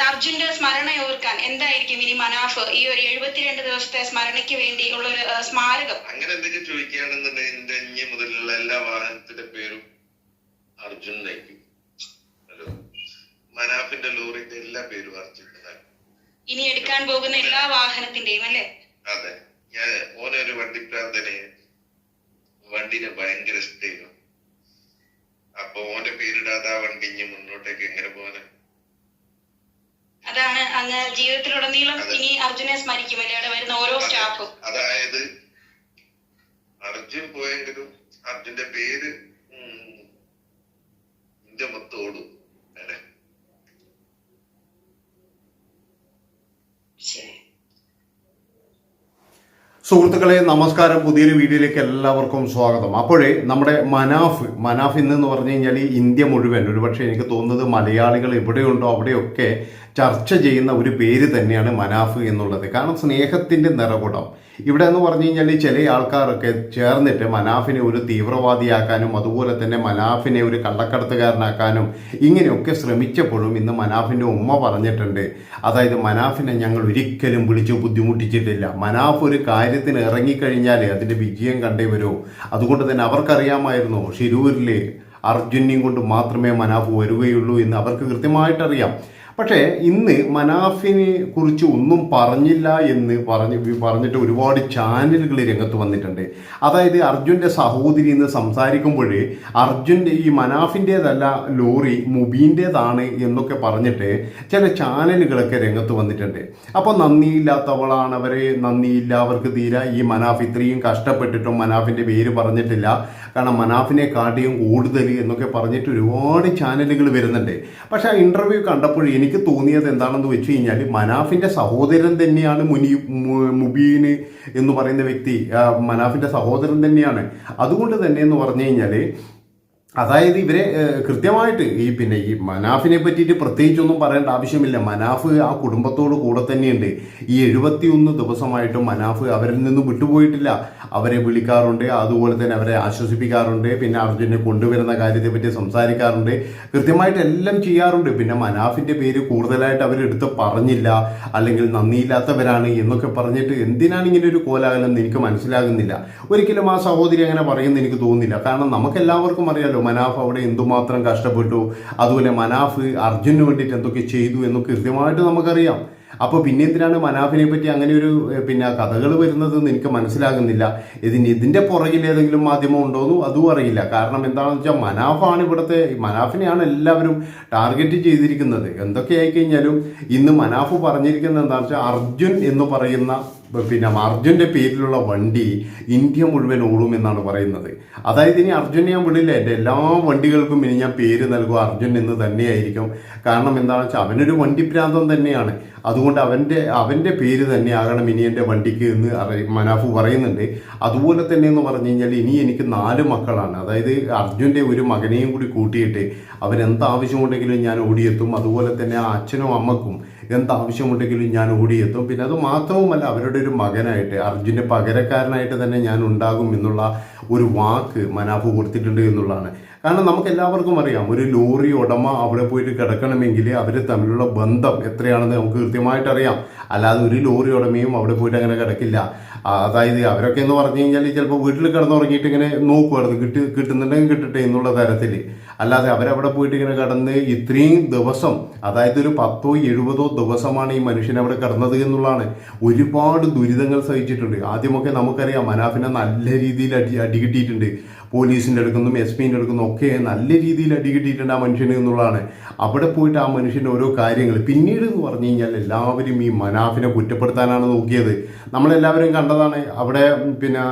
അർജുന്റെ സ്മരണ ഓർക്കാൻ എന്തായിരിക്കും ഇനി മനാഫ് ഈ ഒരു എഴുപത്തിരണ്ട് ദിവസത്തെ സ്മരണയ്ക്ക് വേണ്ടി ഉള്ള ഒരു സ്മാരകം? അങ്ങനെ എന്തെങ്കിലും ചോദിക്കുകയാണെന്നുണ്ടെങ്കിൽ എന്റെ ഇനി മുതലുള്ള എല്ലാ വാഹനത്തിന്റെ പേരും അർജുൻ നയിക്കും. ഹലോ. മനാഫിന്റെ ലോറിന്റെ എല്ലാ പേരും അർജുൻ ഇനി എടുക്കാൻ പോകുന്ന എല്ലാ വാഹനത്തിന്റെയും അല്ലെ? അതെ. ഞാൻ ഓനൊരു വണ്ടിപ്രാന്തനെ വണ്ടിനെ ഭയങ്കര ഇഷ്ടമായിരുന്നു അപ്പൊ ഓന്റെ പേരിടാതെ ആ വണ്ടി ഇനി മുന്നോട്ടേക്ക് എങ്ങനെ പോകാന്? അതാണ് അങ്ങ് ജീവിതത്തിലുടനീളം. ഇനി അർജുനെ സ്മരിക്കും. അല്ലെ അവിടെ വരുന്ന ഓരോ സ്റ്റാഫും. അതായത് അർജുൻ പോയെങ്കിലും അർജുന്റെ പേര് ഉം, ഇന്ത്യ മൊത്തം അല്ലേ? ശരി. സുഹൃത്തുക്കളെ നമസ്കാരം. പുതിയൊരു വീഡിയോയിലേക്ക് എല്ലാവർക്കും സ്വാഗതം. അപ്പോഴേ നമ്മുടെ മനാഫ് മനാഫ് ഇന്ന് എന്ന് പറഞ്ഞു കഴിഞ്ഞാൽ ഇന്ത്യ മുഴുവൻ. ഒരുപക്ഷെ എനിക്ക് തോന്നുന്നത് മലയാളികൾ എവിടെയുണ്ടോ അവിടെയൊക്കെ ചർച്ച ചെയ്യുന്ന ഒരു പേര് തന്നെയാണ് മനാഫ് എന്നുള്ളത്. കാരണം സ്നേഹത്തിന്റെ നിറകുടം. ഇവിടെ എന്ന് പറഞ്ഞു കഴിഞ്ഞാൽ ചില ആൾക്കാരൊക്കെ ചേർന്നിട്ട് മനാഫിനെ ഒരു തീവ്രവാദിയാക്കാനും അതുപോലെ തന്നെ മനാഫിനെ ഒരു കള്ളക്കടത്തുകാരനാക്കാനും ഇങ്ങനെയൊക്കെ ശ്രമിച്ചപ്പോഴും ഇന്ന് മനാഫിന്റെ ഉമ്മ പറഞ്ഞിട്ടുണ്ട്. അതായത് മനാഫിനെ ഞങ്ങൾ ഒരിക്കലും വിളിച്ച് ബുദ്ധിമുട്ടിച്ചിട്ടില്ല. മനാഫ് ഒരു കാര്യത്തിന് ഇറങ്ങിക്കഴിഞ്ഞാൽ അതിന്റെ വിജയം കണ്ടേ വരൂ. അതുകൊണ്ട് തന്നെ അവർക്കറിയാമായിരുന്നു ഷിരൂരിൽ അർജുനെയും കൊണ്ട് മാത്രമേ മനാഫ് വരികയുള്ളൂ എന്ന് അവർക്ക് കൃത്യമായിട്ടറിയാം. പക്ഷേ ഇന്ന് മനാഫിനെ കുറിച്ച് ഒന്നും പറഞ്ഞില്ല എന്ന് പറഞ്ഞ് പറഞ്ഞിട്ട് ഒരുപാട് ചാനലുകൾ രംഗത്ത് വന്നിട്ടുണ്ട്. അതായത് അർജുന്റെ സഹോദരി എന്ന് സംസാരിക്കുമ്പോൾ അർജുന്റെ ഈ മനാഫിന്റേതല്ല ലോറി മുബീന്റേതാണ് എന്നൊക്കെ പറഞ്ഞിട്ട് ചില ചാനലുകളൊക്കെ രംഗത്ത് വന്നിട്ടുണ്ട്. അപ്പോൾ നന്ദിയില്ലാത്തവളാണ് അവരെ നന്ദിയില്ല അവർക്ക് തീരെ ഈ മനാഫ് ഇത്രയും കഷ്ടപ്പെട്ടിട്ടും മനാഫിന്റെ പേര് പറഞ്ഞിട്ടില്ല. കാരണം മനാഫിനെ കാട്ടിയും കൂടുതൽ എന്നൊക്കെ പറഞ്ഞിട്ട് ഒരുപാട് ചാനലുകൾ വരുന്നുണ്ട്. പക്ഷേ ആ ഇന്റർവ്യൂ കണ്ടപ്പോൾ എനിക്ക് തോന്നിയത് എന്താണെന്ന് വെച്ച് കഴിഞ്ഞാൽ മനാഫിന്റെ സഹോദരൻ തന്നെയാണ് മുനി മുബീന് എന്ന് പറയുന്ന വ്യക്തി. മനാഫിന്റെ സഹോദരൻ തന്നെയാണ്. അതുകൊണ്ട് തന്നെ എന്ന് പറഞ്ഞു കഴിഞ്ഞാൽ അതായത് ഇവരെ കൃത്യമായിട്ട് ഈ പിന്നെ ഈ മനാഫിനെ പറ്റിയിട്ട് പ്രത്യേകിച്ചൊന്നും പറയേണ്ട ആവശ്യമില്ല. മനാഫ് ആ കുടുംബത്തോട് കൂടെ തന്നെയുണ്ട്. ഈ എഴുപത്തിയൊന്ന് ദിവസമായിട്ടും മനാഫ് അവരിൽ നിന്ന് വിട്ടുപോയിട്ടില്ല. അവരെ വിളിക്കാറുണ്ട്. അതുപോലെ തന്നെ അവരെ ആശ്വസിപ്പിക്കാറുണ്ട്. പിന്നെ അർജുനെ കൊണ്ടുവരുന്ന കാര്യത്തെ പറ്റി സംസാരിക്കാറുണ്ട്. കൃത്യമായിട്ട് എല്ലാം ചെയ്യാറുണ്ട്. പിന്നെ മനാഫിന്റെ പേര് കൂടുതലായിട്ട് അവരെടുത്ത് പറഞ്ഞില്ല. അല്ലെങ്കിൽ നന്ദിയില്ലാത്തവരാണ് എന്നൊക്കെ പറഞ്ഞിട്ട് എന്തിനാണ് ഇങ്ങനെ ഒരു കോലാഹലം എനിക്ക് മനസ്സിലാകുന്നില്ല. ഒരിക്കലും ആ സഹോദരി അങ്ങനെ പറയുമെന്ന് എനിക്ക് തോന്നുന്നില്ല. കാരണം നമുക്ക് എല്ലാവർക്കും അറിയാലോ മനാഫ് അവിടെ എന്തുമാത്രം കഷ്ടപ്പെട്ടു? അതുപോലെ മനാഫ് അർജുനു വേണ്ടിയിട്ട് എന്തൊക്കെ ചെയ്തു എന്നൊക്കെ കൃത്യമായിട്ട് നമുക്കറിയാം. അപ്പോൾ പിന്നെ എന്തിനാണ് മനാഫിനെ പറ്റി അങ്ങനെ ഒരു പിന്നെ കഥകൾ വരുന്നതെന്ന് എനിക്ക് മനസ്സിലാകുന്നില്ല. ഇതിന് ഇതിന്റെ പുറകിൽ ഏതെങ്കിലും മാധ്യമം ഉണ്ടോയെന്നും അതും അറിയില്ല. കാരണം എന്താണെന്ന് വെച്ചാൽ മനാഫാണ് ഇവിടുത്തെ മനാഫിനെയാണ് എല്ലാവരും ടാർഗറ്റ് ചെയ്തിരിക്കുന്നത്. എന്തൊക്കെയായി കഴിഞ്ഞാലും ഇന്ന് മനാഫ് പറഞ്ഞിരിക്കുന്നത് എന്താണെന്ന് വെച്ചാൽ അർജുൻ എന്ന് പറയുന്ന പിന്നെ അർജുന്റെ പേരിലുള്ള വണ്ടി ഇന്ത്യ മുഴുവൻ ഓടുമെന്നാണ് പറയുന്നത്. അതായത് ഇനി അർജുനെ ഞാൻ വിടില്ല. എന്റെ എല്ലാ വണ്ടികൾക്കും ഇനി ഞാൻ പേര് നൽകുക അർജുൻ എന്ന് തന്നെയായിരിക്കും. കാരണം എന്താണെന്ന് വെച്ചാൽ അവനൊരു വണ്ടിപ്രാന്തം തന്നെയാണ്. അതുകൊണ്ട് അവന്റെ അവന്റെ പേര് തന്നെയാകണം ഇനി എന്റെ വണ്ടിക്ക് എന്ന് മനാഫു പറയുന്നുണ്ട്. അതുപോലെ തന്നെ എന്ന് പറഞ്ഞു കഴിഞ്ഞാൽ ഇനി എനിക്ക് നാല് മക്കളാണ്. അതായത് അർജുന്റെ ഒരു മകനെയും കൂടി കൂട്ടിയിട്ട് അവൻ എന്താവശ്യമുണ്ടെങ്കിലും ഞാൻ ഓടിയെത്തും. അതുപോലെ തന്നെ ആ അച്ഛനും അമ്മക്കും എന്താവശ്യമുണ്ടെങ്കിലും ഞാൻ ഓടിയെത്തും. പിന്നെ അത് മാത്രവുമല്ല അവരുടെ ഒരു മകനായിട്ട് അർജുന്റെ പകരക്കാരനായിട്ട് തന്നെ ഞാൻ ഉണ്ടാകും എന്നുള്ള ഒരു വാക്ക് മനാഫ് കൊടുത്തിട്ടുണ്ട് എന്നുള്ളതാണ്. കാരണം നമുക്ക് എല്ലാവർക്കും അറിയാം ഒരു ലോറി ഉടമ അവിടെ പോയിട്ട് കിടക്കണമെങ്കിൽ അവർ തമ്മിലുള്ള ബന്ധം എത്രയാണെന്ന് നമുക്ക് കൃത്യമായിട്ട് അറിയാം. അല്ലാതെ ഒരു ലോറി ഉടമയും അവിടെ പോയിട്ട് അങ്ങനെ കിടക്കില്ല. അതായത് അവരൊക്കെ എന്ന് പറഞ്ഞു കഴിഞ്ഞാൽ ചിലപ്പോൾ വീട്ടിൽ കിടന്നുറങ്ങിയിട്ട് ഇങ്ങനെ നോക്കുമായിരുന്നു കിട്ടി കിട്ടുന്നുണ്ടെങ്കിൽ കിട്ടട്ടെ എന്നുള്ള തരത്തിൽ അല്ലാതെ അവരവിടെ പോയിട്ട് ഇങ്ങനെ കടന്ന് ഇത്രയും ദിവസം അതായത് ഒരു പത്തോ എഴുപതോ ദിവസമാണ് ഈ മനുഷ്യൻ അവിടെ കിടന്നത് എന്നുള്ളതാണ്. ഒരുപാട് ദുരിതങ്ങൾ സഹിച്ചിട്ടുണ്ട്. ആദ്യമൊക്കെ നമുക്കറിയാം മനാഫിനെ നല്ല രീതിയിൽ അടി അടികിട്ടിയിട്ടുണ്ട് പോലീസിന്റെ അടുക്കുന്നും എസ് പിന്റെ അടുക്കുന്നും ഒക്കെ നല്ല രീതിയിൽ അടികിട്ടിയിട്ടുണ്ട് ആ മനുഷ്യന് എന്നുള്ളതാണ്. അവിടെ പോയിട്ട് ആ മനുഷ്യന്റെ ഓരോ കാര്യങ്ങൾ. പിന്നീട് എന്ന് പറഞ്ഞു കഴിഞ്ഞാൽ എല്ലാവരും ഈ മനാഫിനെ കുറ്റപ്പെടുത്താനാണ് നോക്കിയത്. നമ്മളെല്ലാവരും കണ്ടതാണ്. അവിടെ പിന്നെ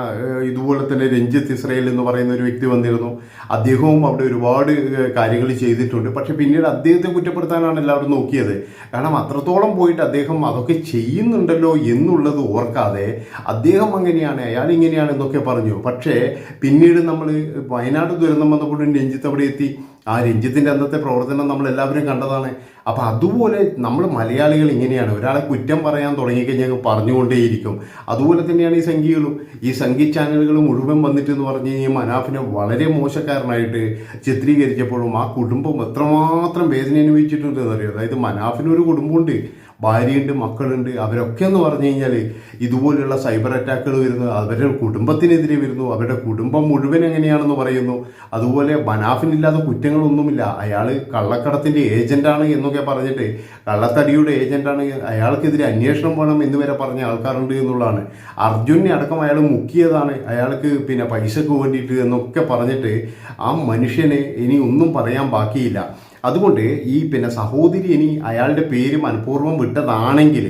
ഇതുപോലെ തന്നെ രഞ്ജിത്ത് ഇസ്രയേൽ എന്ന് പറയുന്ന ഒരു വ്യക്തി വന്നിരുന്നു. അദ്ദേഹവും അവിടെ ഒരുപാട് കാര്യങ്ങൾ ചെയ്തിട്ടുണ്ട്. പക്ഷെ പിന്നീട് അദ്ദേഹത്തെ കുറ്റപ്പെടുത്താനാണ് എല്ലാവരും നോക്കിയത്. കാരണം അത്രത്തോളം പോയിട്ട് അദ്ദേഹം അതൊക്കെ ചെയ്യുന്നുണ്ടല്ലോ എന്നുള്ളത് ഓർക്കാതെ അദ്ദേഹം അങ്ങനെയാണ് അയാൾ ഇങ്ങനെയാണ് എന്നൊക്കെ പറഞ്ഞു. പക്ഷേ പിന്നീട് നമ്മൾ വയനാട് ദുരന്തം വന്നപ്പോഴും രഞ്ജിത്ത് അവിടെ എത്തി. ആ രഞ്ജിത്തിന്റെ അന്നത്തെ പ്രവർത്തനം നമ്മൾ എല്ലാവരും കണ്ടതാണ്. അപ്പോൾ അതുപോലെ നമ്മൾ മലയാളികൾ ഇങ്ങനെയാണ്. ഒരാളെ കുറ്റം പറയാൻ തുടങ്ങിക്കഴിഞ്ഞാൽ പറഞ്ഞുകൊണ്ടേയിരിക്കും. അതുപോലെ തന്നെയാണ് ഈ സംഖ്യകളും ഈ സംഖ്യ ചാനലുകൾ മുഴുവൻ വന്നിട്ട് എന്ന് പറഞ്ഞു കഴിഞ്ഞാൽ മനാഫിനെ വളരെ മോശക്കാരനായിട്ട് ചിത്രീകരിച്ചപ്പോഴും ആ കുടുംബം എത്രമാത്രം വേദന അനുഭവിച്ചിട്ടുണ്ടെന്ന് അറിയാം അതായത് മനാഫിനൊരു കുടുംബമുണ്ട്. ഭാര്യയുണ്ട് മക്കളുണ്ട് അവരൊക്കെ എന്ന് പറഞ്ഞു കഴിഞ്ഞാൽ ഇതുപോലുള്ള സൈബർ അറ്റാക്കുകൾ വരുന്നു അവരുടെ കുടുംബത്തിനെതിരെ വരുന്നു അവരുടെ കുടുംബം മുഴുവൻ എങ്ങനെയാണെന്ന് പറയുന്നു. അതുപോലെ ബനാഫിനില്ലാത്ത കുറ്റങ്ങളൊന്നുമില്ല. അയാൾ കള്ളക്കടത്തിന്റെ ഏജന്റാണ് എന്നൊക്കെ പറഞ്ഞിട്ട് കള്ളത്തടിയുടെ ഏജന്റാണ് അയാൾക്കെതിരെ അന്വേഷണം വേണം എന്ന് വരെ പറഞ്ഞ ആൾക്കാരുണ്ട് എന്നുള്ളതാണ്. അർജുനെ അടക്കം അയാൾ മുക്കിയതാണ്. അയാൾക്ക് പിന്നെ പൈസക്ക് വേണ്ടിയിട്ട് എന്നൊക്കെ പറഞ്ഞിട്ട് ആ മനുഷ്യനെ ഇനി ഒന്നും പറയാൻ ബാക്കിയില്ല. അതുകൊണ്ട് ഈ പിന്നെ സഹോദരി ഇനി അയാളുടെ പേര് മനഃപൂർവം വിട്ടതാണെങ്കിൽ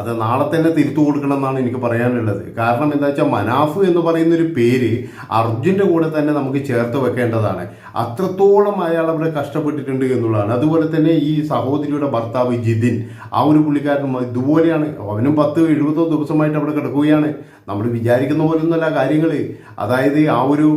അത് നാളെ തന്നെ തിരുത്തു കൊടുക്കണം എന്നാണ് എനിക്ക് പറയാനുള്ളത്. കാരണം എന്താ വെച്ചാൽ മനാഫ് എന്ന് പറയുന്ന ഒരു പേര് അർജുന്റെ കൂടെ തന്നെ നമുക്ക് ചേർത്ത് വെക്കേണ്ടതാണ്. അത്രത്തോളം അയാൾ അവിടെ കഷ്ടപ്പെട്ടിട്ടുണ്ട് എന്നുള്ളതാണ്. അതുപോലെ തന്നെ ഈ സഹോദരിയുടെ ഭർത്താവ് ജിതിൻ ആ ഒരു പുള്ളിക്കാരനും ഇതുപോലെയാണ്. അവനും പത്ത് എഴുപതോ ദിവസമായിട്ട് അവിടെ കിടക്കുകയാണ്. നമ്മൾ വിചാരിക്കുന്ന പോലൊന്നുമല്ല കാര്യങ്ങൾ അതായത് ആ ഒരു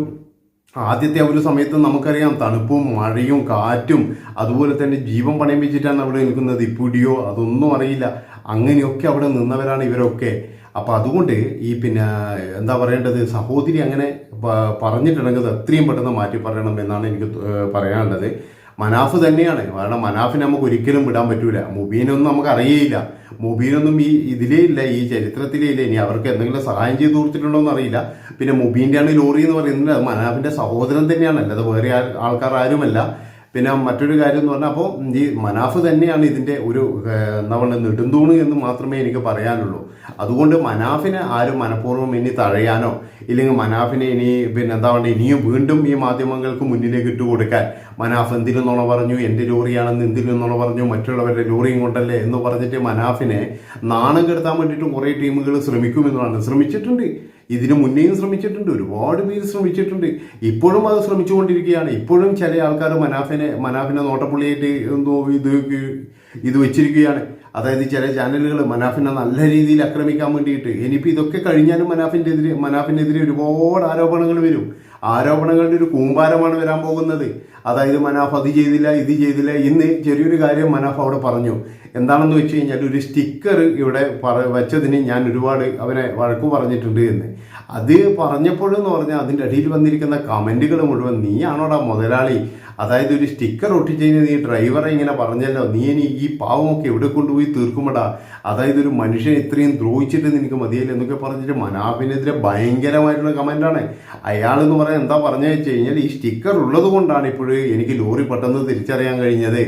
ആദ്യത്തെ ഒരു സമയത്ത് നമുക്കറിയാം തണുപ്പും മഴയും കാറ്റും അതുപോലെ തന്നെ ജീവൻ പണയം വെച്ചിട്ടാണ് അവിടെ നിൽക്കുന്നത്. ഇപ്പുടിയോ അതൊന്നും അറിയില്ല. അങ്ങനെയൊക്കെ അവിടെ നിന്നവരാണ് ഇവരൊക്കെ. അപ്പോൾ അതുകൊണ്ട് ഈ പിന്നെ എന്താ പറയേണ്ടത്? സഹോദരി അങ്ങനെ പറഞ്ഞിട്ടുണ്ടെങ്കിൽ അത് എത്രയും പെട്ടെന്ന് മാറ്റി പറയണം എന്നാണ് എനിക്ക് പറയാനുള്ളത്. മനാഫ് തന്നെയാണ്. കാരണം മനാഫിനെ നമുക്ക് ഒരിക്കലും വിടാൻ പറ്റൂല. മുബീനൊന്നും നമുക്ക് അറിയേയില്ല. മുബീനൊന്നും ഈ ഇതിലേ ഇല്ല ഈ ചരിത്രത്തിലേ ഇല്ല. ഇനി അവർക്ക് എന്തെങ്കിലും സഹായം ചെയ്തു കൊടുത്തിട്ടുണ്ടോ എന്ന് അറിയില്ല. പിന്നെ മുബീന്റെ ആണ് ലോറി എന്ന് പറയുന്നത്. അത് മനാഫിന്റെ സഹോദരൻ തന്നെയാണ്. അല്ലാതെ വേറെ ആൾ- ആൾക്കാർ ആരുമല്ല. പിന്നെ മറ്റൊരു കാര്യം എന്ന് പറഞ്ഞാൽ അപ്പോൾ ഈ മനാഫ് തന്നെയാണ് ഇതിന്റെ ഒരു പറയുക നെടുന്തൂണ് എന്ന് മാത്രമേ എനിക്ക് പറയാനുള്ളൂ. അതുകൊണ്ട് മനാഫിനെ ആരും മനഃപൂർവം ഇനി തഴയാനോ ഇല്ലെങ്കിൽ മനാഫിനെ ഇനി പിന്നെ എന്താ പറയുക ഇനിയും വീണ്ടും ഈ മാധ്യമങ്ങൾക്ക് മുന്നിലേക്ക് ഇട്ട് കൊടുക്കാൻ മനാഫ് എന്തിനും നുണ പറഞ്ഞു എന്റെ ലോറിയാണെന്ന് എന്തിനും നുണ പറഞ്ഞു മറ്റുള്ളവരുടെ ലോറിയും കൊണ്ടല്ലേ എന്ന് പറഞ്ഞിട്ട് മനാഫിനെ നാണം കെടുത്താൻ വേണ്ടിയിട്ട് കുറേ ടീമുകൾ ശ്രമിക്കുമെന്നാണ് ശ്രമിച്ചിട്ടുണ്ട്. ഇതിനു മുന്നേയും ശ്രമിച്ചിട്ടുണ്ട് ഒരുപാട് പേര് ശ്രമിച്ചിട്ടുണ്ട്. ഇപ്പോഴും അത് ശ്രമിച്ചുകൊണ്ടിരിക്കുകയാണ്. ഇപ്പോഴും ചില ആൾക്കാർ മനാഫിനെ മനാഫിനെ നോട്ടപ്പുള്ളിയായിട്ട് എന്തോ ഇത് ഇത് വെച്ചിരിക്കുകയാണ്. അതായത് ചില ചാനലുകൾ മനാഫിനെ നല്ല രീതിയിൽ ആക്രമിക്കാൻ വേണ്ടിയിട്ട്. ഇനിയിപ്പോൾ ഇതൊക്കെ കഴിഞ്ഞാലും മനാഫിന്റെ എതിരെ മനാഫിനെതിരെ ഒരുപാട് ആരോപണങ്ങൾ വരും. ആരോപണങ്ങളുടെ ഒരു കൂമ്പാരമാണ് വരാൻ പോകുന്നത്. അതായത് മനാഫ് അത് ചെയ്തില്ല ഇത് ചെയ്തില്ല. ഇന്ന് ചെറിയൊരു കാര്യം മനാഫ് അവിടെ പറഞ്ഞു. എന്താണെന്ന് വെച്ച് കഴിഞ്ഞാൽ ഒരു സ്റ്റിക്കർ ഇവിടെ പറ വെച്ചതിന് ഞാൻ ഒരുപാട് അവനെ വഴക്കു പറഞ്ഞിട്ടുണ്ട് എന്ന്. അത് പറഞ്ഞപ്പോഴെന്ന് പറഞ്ഞാൽ അതിന്റെ അടിയിൽ വന്നിരിക്കുന്ന കമന്റുകൾ മുഴുവൻ നീയാണോടാ മുതലാളി? അതായത് ഒരു സ്റ്റിക്കർ ഒട്ടിച്ചതിന് നീ ഡ്രൈവറെ ഇങ്ങനെ പറഞ്ഞല്ലോ നീ ഇനി ഈ പാവമൊക്കെ എവിടെ കൊണ്ടുപോയി തീർക്കുമടാ? അതായത് ഒരു മനുഷ്യനെ ഇത്രയും ദ്രോഹിച്ചിട്ട് നിനക്ക് മതിയല്ലോ എന്നൊക്കെ പറഞ്ഞിട്ട് മനാഫിനെതിരെ ഭയങ്കരമായിട്ടുള്ള കമന്റാണ് അയാളെന്ന് പറയാൻ എന്താ പറഞ്ഞു വെച്ച് കഴിഞ്ഞാൽ ഈ സ്റ്റിക്കർ ഉള്ളത് കൊണ്ടാണ് ഇപ്പോഴും എനിക്ക് ലോറി പെട്ടെന്ന് തിരിച്ചറിയാൻ കഴിഞ്ഞത്.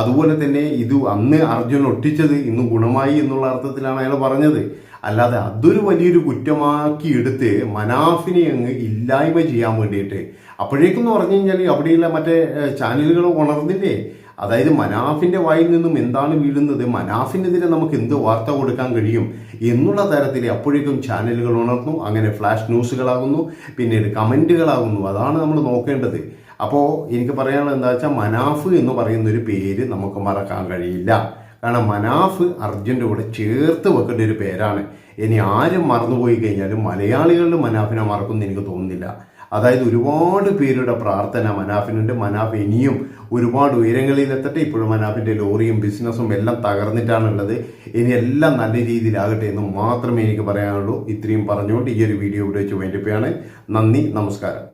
അതുപോലെ തന്നെ ഇത് അന്ന് അർജുൻ ഒട്ടിച്ചത് ഇന്ന് ഗുണമായി എന്നുള്ള അർത്ഥത്തിലാണ് അയാൾ പറഞ്ഞത്. അല്ലാതെ അതൊരു വലിയൊരു കുറ്റമാക്കി എടുത്ത് മനാഫിനെ അങ്ങ് ഇല്ലായ്മ ചെയ്യാൻ വേണ്ടിയിട്ട്. അപ്പോഴേക്കെന്ന് പറഞ്ഞു കഴിഞ്ഞാൽ അവിടെയുള്ള മറ്റേ ചാനലുകൾ ഉണർന്നില്ലേ? അതായത് മനാഫിന്റെ വായിൽ നിന്നും എന്താണ് വീഴുന്നത്? മനാഫിനെതിരെ നമുക്ക് എന്ത് വാർത്ത കൊടുക്കാൻ കഴിയും? എന്നുള്ള തരത്തിൽ അപ്പോഴേക്കും ചാനലുകൾ ഉണർന്നു. അങ്ങനെ ഫ്ലാഷ് ന്യൂസുകളാകുന്നു. പിന്നീട് കമന്റുകളാകുന്നു അതാണ് നമ്മൾ നോക്കേണ്ടത്. അപ്പോൾ എനിക്ക് പറയാനുള്ളത് എന്താ വെച്ചാൽ മനാഫ് എന്ന് പറയുന്നൊരു പേര് നമുക്ക് മറക്കാൻ കഴിയില്ല. കാരണം മനാഫ് അർജുന്റെ കൂടെ ചേർത്ത് വെക്കേണ്ട ഒരു പേരാണ്. ഇനി ആരും മറന്നുപോയി കഴിഞ്ഞാലും മലയാളികളുടെ മനാഫിനെ മറക്കുമെന്ന് എനിക്ക് തോന്നുന്നില്ല. അതായത് ഒരുപാട് പേരുടെ പ്രാർത്ഥന മനാഫിനുണ്ട്. മനാഫ് ഇനിയും ഒരുപാട് ഉയരങ്ങളിലെത്തട്ടെ ഇപ്പോഴും മനാഫിന്റെ ലോറിയും ബിസിനസ്സും എല്ലാം തകർന്നിട്ടാണുള്ളത്. ഇനി എല്ലാം നല്ല രീതിയിലാകട്ടെ എന്ന് മാത്രമേ എനിക്ക് പറയാനുള്ളൂ. ഇത്രയും പറഞ്ഞുകൊണ്ട് ഈ ഒരു വീഡിയോ ഇവിടെ വെച്ച് വേണ്ടിപ്പോയാണ് നന്ദി നമസ്കാരം.